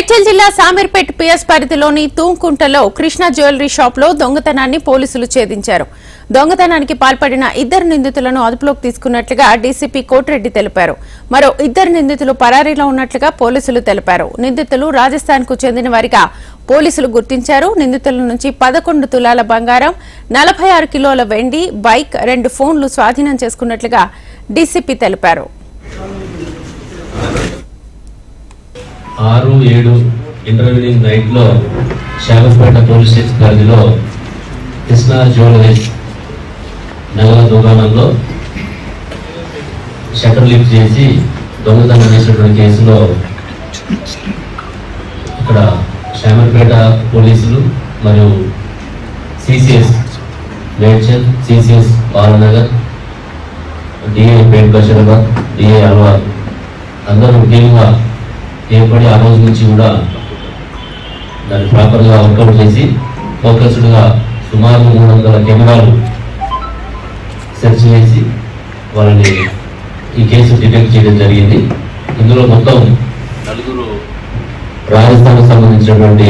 మేడ్చల్ జిల్లా సామీర్పేట్ పిఎస్ పరిధిలోని తూంకుంటలో కృష్ణ జ్యువెలరీ షాప్లో దొంగతనాన్ని పోలీసులు ఛేదించారు. దొంగతనానికి పాల్పడిన ఇద్దరు నిందితులను అదుపులోకి తీసుకున్నట్లుగా డీసీపీ కోటిరెడ్డి తెలిపారు. మరో ఇద్దరు నిందితులు పరారీలో ఉన్నట్లుగా పోలీసులు తెలిపారు. నిందితులు రాజస్థాన్కు చెందిన వారిగా పోలీసులు గుర్తించారు. నిందితుల నుంచి పదకొండు తులాల బంగారం నలభై ఆరు కిలోల వెండి బైక్ రెండు ఫోన్లు స్వాధీనం చేసుకున్నట్లుగా డీసీపీ తెలిపారు. ఆరు ఏడు ఇంటర్వ్యూనింగ్ నైట్లో శాగపేట పోలీస్ స్టేషన్ పరిధిలో కృష్ణా జ్యువెలరీస్ నగల దుకాణంలో షటర్ లిఫ్ట్ చేసి దొంగతనం చేసినటువంటి కేసులో ఇక్కడ శామర్పేట పోలీసులు మరియు సిసిఎస్ మేడ్చల్ సిసిఎస్ బాలనగర్ డిఏ పేట్ బషీరాబాద్ డిఏ అల్వార్. అందరూ ముఖ్యంగా ఏర్పడి ఆ రోజు నుంచి కూడా దాన్ని ప్రాపర్గా వర్కౌట్ చేసి ఫోకస్డ్గా సుమారు మూడు వందల కెమెరాలు సెర్చ్ చేసి వాళ్ళని ఈ కేసు డిటెక్ట్ చేయడం జరిగింది. ఇందులో మొత్తం నలుగురు రాజస్థాన్కు సంబంధించినటువంటి